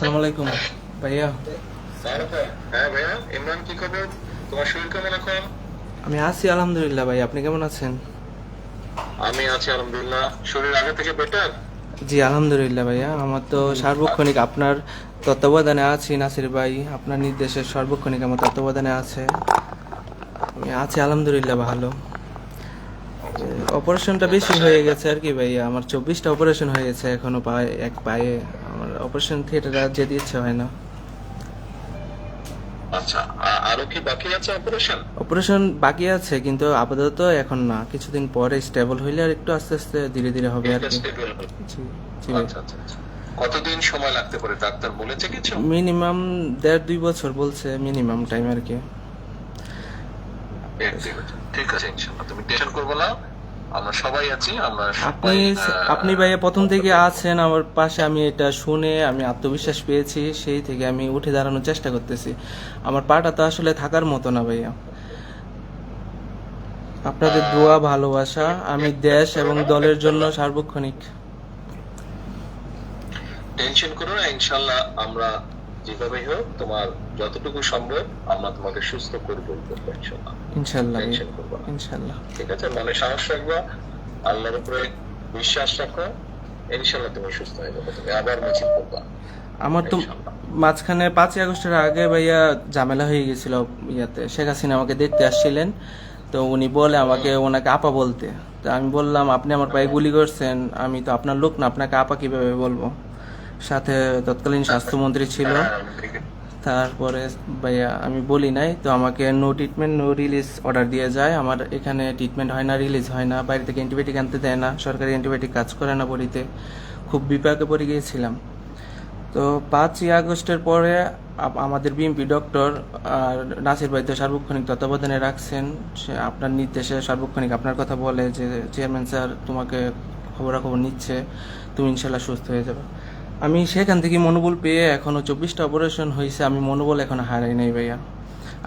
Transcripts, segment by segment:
আসসালামু আলাইকুম ভাইয়া। হ্যাঁ ভাইয়া। ইমরান কি খবর? তোমার শরীর কেমন এখন? আমি আছি আলহামদুলিল্লাহ ভাই আপনি কেমন আছেন? আমি আছি আলহামদুলিল্লাহ। শরীর আগে থেকে বেটার জি আলহামদুলিল্লাহ ভাইয়া। আমার তো সার্বক্ষণিক আপনার তত্ত্বাবধানে আছি নাসির ভাই। আপনার নির্দেশের সার্বক্ষণিক আমার তত্ত্বাবধানে আছে। আমি আছি আলহামদুলিল্লাহ ভালো। অপারেশনটা বেশি হয়ে গেছে আর কি ভাইয়া। আমার চব্বিশটা অপারেশন হয়ে গেছে এখনও পায়ে এক পায়ে। অপারেশন থিয়েটারে আর যেতে ইচ্ছে হয় না। আচ্ছা আরও কি বাকি আছে অপারেশন অপারেশন বাকি আছে কিন্তু আপাতত এখন না। কিছুদিন পরে স্টেবল হইলে আর একটু আস্তে আস্তে ধীরে ধীরে হবে আর কি। জি জি। আচ্ছা আচ্ছা আচ্ছা। কতদিন সময় লাগতে পারে? ডাক্তার বলেছে কিছু? মিনিমাম দেড় দুই বছর বলছে মিনিমাম টাইম আর কি। ঠিক আছে ইনশাআল্লাহ তুমি টেনশন করব না। আমরা সবাই আছি আমরা আপনি আপনি ভাইয়া প্রথম থেকে আছেন আমার পাশে আমি এটা শুনে আমি আত্মবিশ্বাস পেয়েছি সেই থেকে আমি উঠে দাঁড়ানোর চেষ্টা করতেছি। আমার পাটা তো আসলে থাকার মতো না ভাইয়া। আপনাদের দোয়া ভালোবাসা আমি দেশ এবং দলের জন্য সার্বক্ষণিক। টেনশন করো না ইনশাআল্লাহ আমরা যেভাবে হোক তোমার যতটুকু সম্ভব আমরা তোমাকে সুস্থ করে তুলবো ইনশাআল্লাহ। ইনশাল্লাহ ঠিক আছে? মনে সাহস রাখবা আল্লাহর উপরে বিশ্বাস রাখো ইনশাল্লাহ তুমি সুস্থ হয়ে যাবে তুমি আবার মিছিল করবা। আমার তো মাঝখানে পাঁচই আগস্টের আগে ভাইয়া ঝামেলা হয়ে গেছিল ইয়াতে শেখ হাসিনা আমাকে দেখতে আসছিলেন। তো উনি বলে আমাকে ওনাকে আপা বলতে। তো আমি বললাম আপনি আমার পায়ে গুলি করছেন আমি তো আপনার লোক না আপনাকে আপা কীভাবে বলব? সাথে তৎকালীন স্বাস্থ্যমন্ত্রী ছিল। তারপরে ভাইয়া, আমি বলি নাই, তো আমাকে no treatment no release order দিয়ে যায়। আমার এখানে ট্রিটমেন্ট হয় না রিলিজ হয় না, বাইরে থেকে অ্যান্টিবায়োটিক আনতে দেয় না, সরকারি অ্যান্টিবায়োটিক কাজ করে না বড়িতে। খুব বিপাকে পড়ে গিয়েছিলাম। তো পাঁচই আগস্টের পরে আমাদের বিএমপি ডক্টর আর নাসির তো সার্বক্ষণিক তত্ত্বাবধানে রাখছেন। সে আপনার নির্দেশে সার্বক্ষণিক আপনার কথা বলে যে চেয়ারম্যান স্যার তোমাকে খবরাখবর নিচ্ছে, তুমি ইনশাল্লাহ সুস্থ হয়ে যাবে। আমি সেখান থেকে মনোবল পেয়ে এখনও চব্বিশটা অপারেশন হয়েছে আমি মনোবল এখনও হারাই নাই ভাইয়া।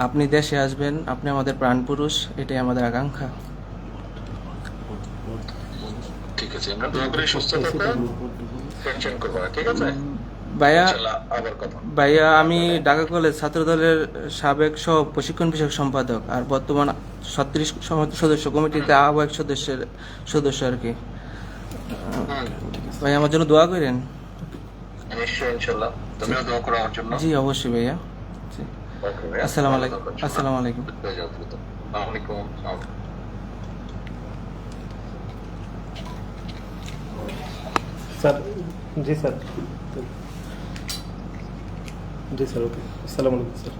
আপনি দেশে আসবেন আপনি আমাদের প্রাণপুরুষ এটাই আমাদের আকাঙ্ক্ষা। ঠিক আছে আমরা দোয়া করে সুস্থ থাকো টেনশন করব না ঠিক আছে? ভাইয়া ভাইয়া আমি ঢাকা কলেজ ছাত্রদলের সাবেক সহ প্রশিক্ষণ বিষয়ক সম্পাদক আর বর্তমান ছত্রিশ সদস্য কমিটিতে আহ্বায়ক সদস্যের সদস্য আর কি। হুম, ভাই আমার জন্য দোয়া করেন। নিশ্চয়ই ইনশাআল্লাহ তুমিও দোয়া করো আমার জন্য জি অবশ্যই ভাইয়া জি ওকে ভাইয়া। আসসালামু আলাইকুম আসসালামু আলাইকুম হয়ে যাও দ্রুত। আসসালামু আলাইকুম আসসালাম। স্যার জি স্যার জি স্যার ওকে আসসালামু আলাইকুম স্যার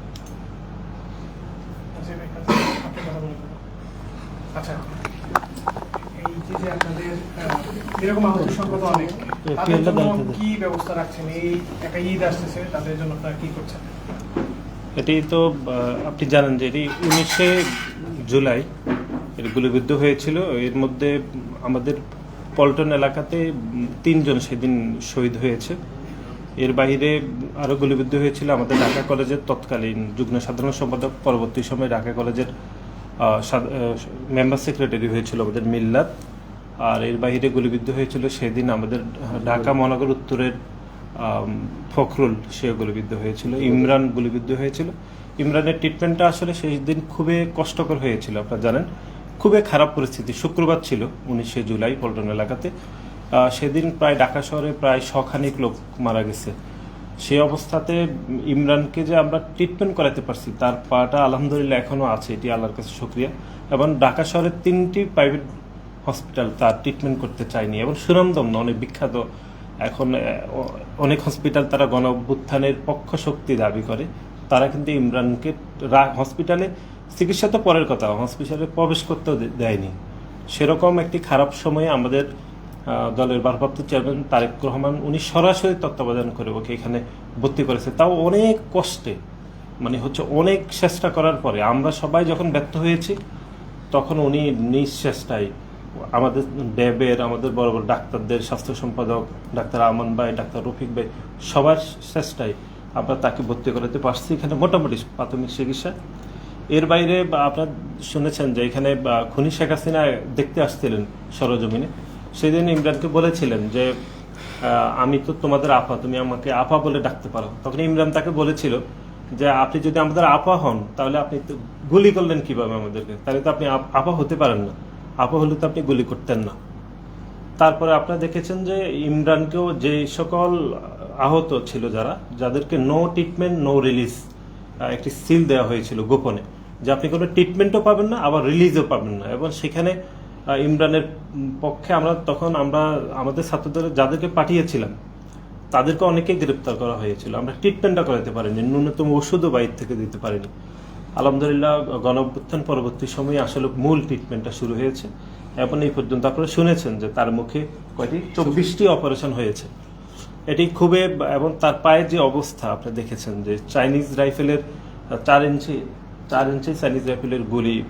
আচ্ছা এই যে যে আপনাদের আহ, এরকম সংখ্যা অনেক। তাদের জন্য কি ব্যবস্থা রাখছেন? এই একটা ঈদ আসতেছে তাদের জন্য আপনারা কি করছেন? এটি তো আপনি জানেন যে এটি উনিশে জুলাই এর গুলিবিদ্ধ হয়েছিল। এর মধ্যে আমাদের পল্টন এলাকাতে তিনজন সেদিন শহীদ হয়েছে। এর বাইরে আরও গুলিবিদ্ধ হয়েছিল আমাদের ঢাকা কলেজের তৎকালীন যুগ্ম সাধারণ সম্পাদক পরবর্তী সময়ে ঢাকা কলেজের মেম্বার সেক্রেটারি হয়েছিল আমাদের মিল্লাত। আর এর বাইরে গুলিবিদ্ধ হয়েছিল সেদিন আমাদের ঢাকা মহানগর উত্তরের ফখরুল সে গুলিবিদ্ধ হয়েছিল, ইমরান গুলিবিদ্ধ হয়েছিল। ইমরানের ট্রিটমেন্টটা আসলে সেই দিন খুবই কষ্টকর হয়েছিল, আপনারা জানেন। খুবই খারাপ পরিস্থিতি, শুক্রবার ছিল উনিশে জুলাই পল্টন এলাকাতে। সেদিন প্রায় ঢাকা শহরে প্রায় শখানিক লোক মারা গেছে। সেই অবস্থাতে ইমরানকে যে আমরা ট্রিটমেন্ট করাতে পারছি, তার পাটা আলহামদুলিল্লাহ এখনও আছে, এটি আল্লাহর কাছে শুক্রিয়া। এবং ঢাকা শহরের তিনটি প্রাইভেট হসপিটাল তার ট্রিটমেন্ট করতে চায়নি এবং সুনামদম্ন অনেক বিখ্যাত এখন অনেক হসপিটাল তারা গণ পক্ষ শক্তি দাবি করে। তারা কিন্তু ইমরানকে হসপিটালে চিকিৎসা তো পরের কথা হসপিটালে প্রবেশ করতেও দেয়নি। সেরকম একটি খারাপ সময়ে আমাদের দলের ভারপ্রাপ্ত চেয়ারম্যান তারেক রহমান, উনি সরাসরি তত্ত্বাবধান করে ওকে এখানে ভর্তি করেছে। তাও অনেক কষ্টে মানে হচ্ছে অনেক চেষ্টা করার পরে। আমরা সবাই যখন ব্যর্থ হয়েছি, তখন উনি নিজ চেষ্টায় আমাদের ড্যাবের আমাদের বড় বড় ডাক্তারদের, স্বাস্থ্য সম্পাদক ডাক্তার আমান ভাই, ডাক্তার রফিক ভাই, সবার চেষ্টায় আমরা তাকে ভর্তি করাতে পারছি। এখানে মোটামুটি প্রাথমিক চিকিৎসা। এর বাইরে আপনার শুনেছেন যে এখানে খুনি শেখ হাসিনা দেখতে আসছিলেন সরজমিনে। সেদিন ইমরানকে বলেছিলেন যে আমি তো তোমাদের আপা, তুমি আমাকে আপা বলে ডাকতে পারো। তখন ইমরান তাকে বলেছিল যে, আপনি যদি আমাদের আপা হন, তাহলে আপনি গুলি করলেন কীভাবে আমাদেরকে? তাহলে তো আপনি আপা হতে পারেন না। আপা আপনি গুলি করতেন না। তারপরে আপনারা দেখেছেন যে ইমরানকেও যে সকল আহত ছিল যারা, যাদেরকে নো ট্রিটমেন্ট নো রিলিজ একটি সিল দেওয়া হয়েছিল গোপনে, যে আপনি কোনো ট্রিটমেন্টও পাবেন না, আবার রিলিজও পাবেন না। এবং সেখানে ইমরানের পক্ষে আমরা তখন আমরা আমাদের ছাত্রদের যাদেরকে পাঠিয়েছিলাম, তাদেরকে অনেকে গ্রেপ্তার করা হয়েছিল। আমরা ট্রিটমেন্টটা করাতে পারিনি, ন্যূনতম ওষুধও বাইরে থেকে দিতে পারিনি। আলহামদুলিল্লাহ গণঅভ্যুত্থান পরবর্তী সময়ে আসলে মূল ট্রিটমেন্টটা শুরু হয়েছে। এবং এই পর্যন্ত আপনারা শুনেছেন যে তার মুখে কয়টি? চব্বিশটি অপারেশন হয়েছে। এটি খুবই এবং তার পায়ের যে অবস্থা আপনি দেখেছেন যে চাইনিজ রাইফেলের চার ইঞ্চি চার ইঞ্চি চাইনিজ রাইফেলের গুলি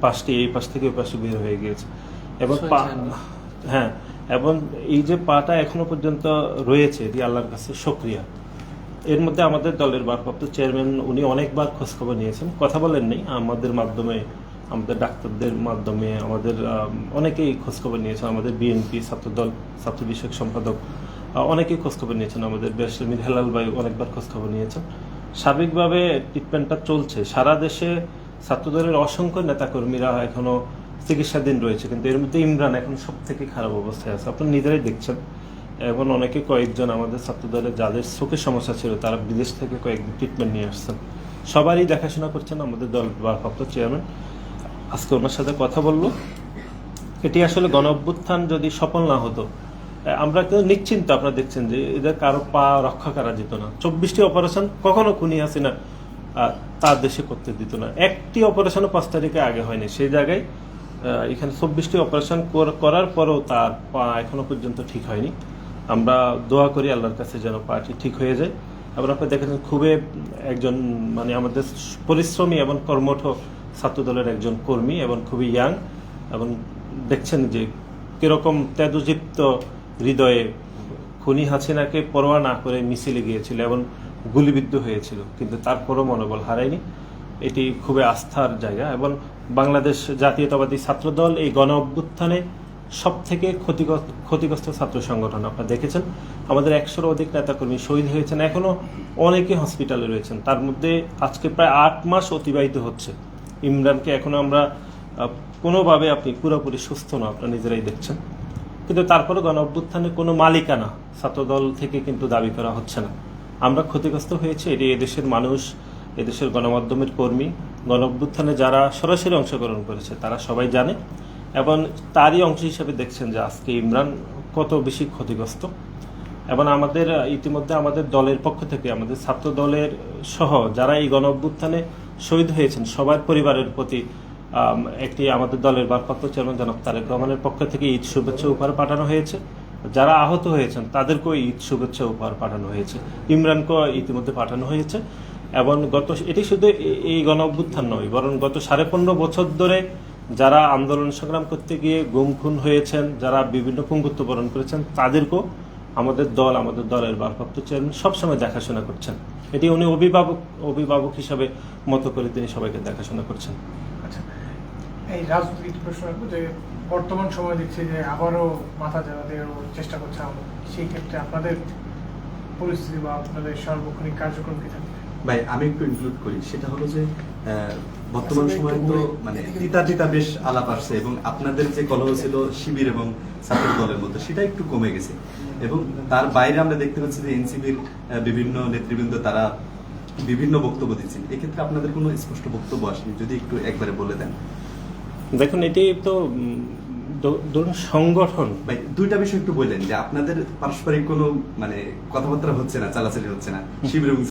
পাশটি এই পাশ থেকে ওই পাশে বের হয়ে গিয়েছে। এবং পা- হ্যাঁ এবং এই যে পাটা এখনও পর্যন্ত রয়েছে এটি আল্লাহর কাছে সক্রিয়া এর মধ্যে আমাদের দলের ভারপ্রাপ্ত চেয়ারম্যান উনি অনেকবার খোঁজখবর নিয়েছেন। কথা বলেননি আমাদের মাধ্যমে, আমাদের ডাক্তারদের মাধ্যমে, আমাদের অনেকেই খোঁজখবর নিয়েছেন, আমাদের বিএনপি ছাত্রদল, ছাত্র বিষয়ক সম্পাদক অনেকেই খোঁজখবর নিয়েছেন, আমাদের বেশমির হেলাল ভাই অনেকবার খোঁজখবর নিয়েছেন। সার্বিকভাবে ট্রিটমেন্টটা চলছে। সারা দেশে ছাত্রদলের অসংখ্য নেতাকর্মীরা এখনও চিকিৎসাধীন রয়েছে, কিন্তু এর মধ্যে ইমরান এখন সব থেকে খারাপ অবস্থায় আছে। আপনারা নিজেরাই দেখছেন। এবং অনেকে কয়েকজন আমাদের ছাত্রদলের যাদের চোখের সমস্যা ছিল, তারা বিদেশ থেকে কয়েকদিন ট্রিটমেন্ট নিয়ে আসছেন। সবারই দেখাশোনা করছেন আমাদের দল ভারপ্রাপ্ত চেয়ারম্যান আজকে ওনার সাথে কথা বলব। এটি আসলে গণ অভ্যুত্থান যদি সফল না হতো আমরা কিন্তু নিশ্চিন্ত আপনারা দেখছেন যে এদের কারও পা রক্ষা করা যেত না। চব্বিশটি অপারেশন কখনো খুনি হাসিনা না তার দেশে করতে দিত না। একটি অপারেশনও পাঁচ তারিখে আগে হয়নি। সেই জায়গায় এখানে চব্বিশটি অপারেশন করার পরেও তার পা এখনও পর্যন্ত ঠিক হয়নি। আমরা দোয়া করি আল্লাহর কাছে যেন পাটি ঠিক হয়ে যায়। এবং আপনি দেখেছেন খুবই একজন মানে আমাদের পরিশ্রমী এবং কর্মঠ ছাত্রদলের একজন কর্মী এবং খুবই ইয়াং এবং দেখছেন যে কীরকম তেজদীপ্ত হৃদয়ে খুনি হাসিনাকে পরোয়া না করে মিছিলে গিয়েছিল এবং গুলিবিদ্ধ হয়েছিল, কিন্তু তারপরও মনোবল হারায়নি। এটি খুবই আস্থার জায়গা এবং বাংলাদেশ জাতীয়তাবাদী ছাত্রদল এই গণ অভ্যুত্থানে সব থেকে ক্ষতিগ্রস্ত ক্ষতিগ্রস্ত ছাত্র সংগঠন আপনারা দেখেছেন। আমাদের একশোর অধিক নেতাকর্মী শহীদ হয়েছেন। এখনও অনেকে হসপিটালে রয়েছেন। তার মধ্যে আজকে প্রায় আট মাস অতিবাহিত হচ্ছে। ইমরানকে এখনও আমরা কোনোভাবে আপনি পুরোপুরি সুস্থ না, আপনারা নিজেরাই দেখছেন। কিন্তু তারপরে গণ অভ্যুত্থানে কোনো মালিকানা ছাত্রদল থেকে কিন্তু দাবি করা হচ্ছে না। আমরা ক্ষতিগ্রস্ত হয়েছে। এটি এদেশের মানুষ, এদেশের গণমাধ্যমের কর্মী। গণ অভ্যুত্থানে যারা সরাসরি অংশগ্রহণ করেছে, তারা সবাই জানে। এবং তারই অংশ হিসেবে দেখছেন যে আজকে ইমরান কত বেশি ক্ষতিগ্রস্ত। এবং আমাদের, ইতিমধ্যে আমাদের দলের পক্ষ থেকে, আমাদের ছাত্র দলের সহ যারা এই গণ অভ্যুত্থানে শহীদ হয়েছেন, সবার পরিবারের প্রতি একটি আমাদের দলের ভারপ্রাপ্ত চেয়ারম্যান জনাব তারেক রহমানের পক্ষ থেকে ঈদ শুভেচ্ছা উপহার পাঠানো হয়েছে। যারা আহত হয়েছেন, তাদেরকেও ঈদ শুভেচ্ছা উপহার পাঠানো হয়েছে। ইমরানকেও ইতিমধ্যে পাঠানো হয়েছে। এবং গত, এটি শুধু এই গণ অভ্যুত্থান নয়, বরং গত সাড়ে পনেরো বছর ধরে যারা আন্দোলন সংগ্রাম করতে গিয়ে গুম খুন হয়েছেন যারা বিভিন্ন পঙ্গুত্ব বরণ করেছেন তাদেরকেও আমাদের দল আমাদের দলের ভারপ্রাপ্ত চেয়ারম্যান সবসময় দেখাশোনা করছেন। এটি উনি অভিভাবক অভিভাবক হিসাবে মতো করে তিনি সবাইকে দেখাশোনা করছেন। আচ্ছা এই রাজনৈতিক প্রশ্ন যে বর্তমান সময় দেখছি যে আবারও মাথা দেওয়ার চেষ্টা করছে আমরা সেই ক্ষেত্রে আপনাদের পরিস্থিতি বা আপনাদের সার্বক্ষণিক কার্যক্রম কি থাকবে? ভাই আমি একটু ইনক্লুড করি। সেটা হলো যে বর্তমান সময়ে তো মানে তিতা তিতা বেশ আলাপ আসছে এবং আপনাদের যে কলহ ছিল শিবির এবং ছাত্র দলের মধ্যে সেটা একটু কমে গেছে। এবং তার বাইরে আমরা দেখতে পাচ্ছি যে এনসিবির বিভিন্ন নেতৃবৃন্দ তারা বিভিন্ন বক্তব্য দিচ্ছেন। এক্ষেত্রে আপনাদের কোনো স্পষ্ট বক্তব্য আসেনি যদি একটু একবারে বলে দেন। দেখুন এটি তো ধরুন সংগঠন। ভাই দুইটা বিষয় একটু বললেন যে আপনাদের পারস্পরিক কোনো মানে কথাবার্তা হচ্ছে না চালাচালি হচ্ছে না শিবির